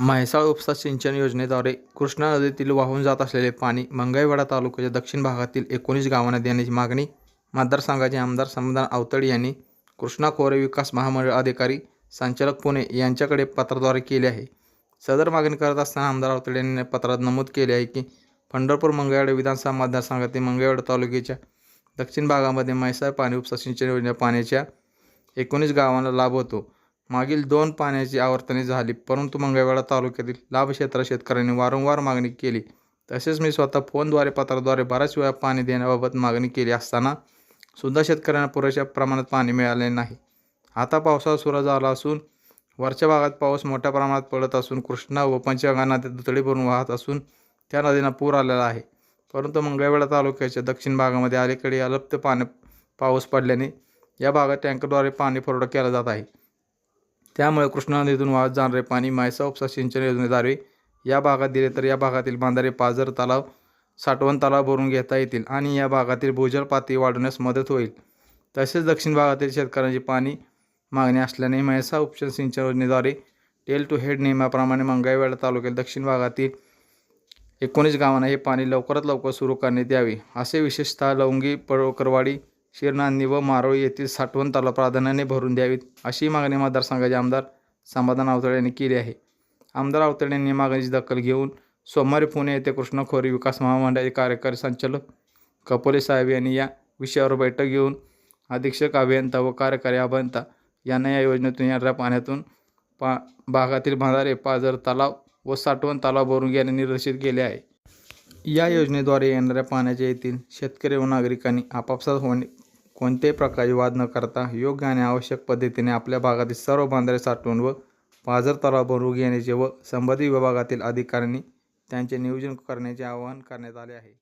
म्हैसाळ उपसा सिंचन योजनेद्वारे कृष्णा नदीतील वाहून जात असलेले पाणी मंगळवेढा तालुक्याच्या दक्षिण भागातील एकोणीस गावांना देण्याची मागणी मतदारसंघाचे आमदार समाधान आवतडे यांनी कृष्णा खोरे विकास महामंडळ अधिकारी संचालक पुणे यांच्याकडे पत्राद्वारे केले आहे. सदर मागणी करत असताना आमदार आवतडे यांनी पत्रात नमूद केले आहे की पंढरपूर मंगळवाडा विधानसभा मतदारसंघातील मंगळवेढा तालुक्याच्या दक्षिण भागामध्ये म्हैसाळ पाणी उपसा सिंचन योजना पाण्याच्या एकोणीस गावांना लाभ होतो. मागील दोन पाण्याची आवर्तने झाली परंतु मंगळवेढा तालुक्यातील लाभक्षेत्र शेतकऱ्यांनी वारंवार मागणी केली. तसेच मी स्वतः फोनद्वारे पत्राद्वारे बऱ्याच वेळा पाणी देण्याबाबत मागणी केली असताना सुद्धा शेतकऱ्यांना पुरेशा प्रमाणात पाणी मिळाले नाही. आता पावसाळा सुरू झाला असून वरच्या भागात पाऊस मोठ्या प्रमाणात पडत असून कृष्णा व पंचगंगा नद्या दुथडी भरून वाहत असून त्या नदींना पूर आलेला आहे. परंतु मंगळवेढा तालुक्याच्या दक्षिण भागामध्ये अलीकडे अलप्त पाणी पाऊस पडल्याने या भागात टँकरद्वारे पाणी पुरवठा केला जात आहे. त्यामुळे कृष्णा नदीतून वाहत जाणारे पाणी मायसा उपसा सिंचन योजनेद्वारे या भागात दिले तर या भागातील बांधारे पाझर तलाव साठवण तलाव भरून घेता येतील आणि या भागातील भूजल पातळी वाढवण्यास मदत होईल. तसेच दक्षिण भागातील शेतकऱ्यांची पाणी मागणी असल्याने म्हैसा उपचार सिंचन योजनेद्वारे टेल टू हेड नियमाप्रमाणे मंगाईवाडा तालुक्यात दक्षिण भागातील एकोणीस गावांना हे पाणी लवकरात लवकर सुरू करण्यात यावे असे विशेषतः लवंगी पळकरवाडी शिरनांदी व मारोळी येथील साठवण तलाव प्राधान्याने भरून द्यावीत अशी मागणी मतदारसंघाचे आमदार समाधान अवतळे यांनी केली आहे. आमदार अवतळे यांनी मागणीची दखल घेऊन सोमवारी पुणे येथे कृष्ण खोरी विकास महामंडळाचे कार्यकारी संचालक कपोले साहेब यांनी या विषयावर बैठक घेऊन अधीक्षक अभियंता व कार्यकारी अभियंता यांना या योजनेतून येणाऱ्या पाण्यातून पा भागातील बांधारे पाझर तलाव व साठवण तलाव भरून घेणे निर्देशित केले आहे. या योजनेद्वारे येणाऱ्या पाण्याच्या येथील शेतकरी व नागरिकांनी आपापसात होणे कोणत्याही प्रकारे वाद न करता योग्य आणि आवश्यक पद्धतीने आपल्या भागातील सर्व बांधारे साठवून व पाझर तलाव रोगी घेण्याचे व संबंधित विभागातील अधिकाऱ्यांनी त्यांचे नियोजन करण्याचे आवाहन करण्यात आले आहे.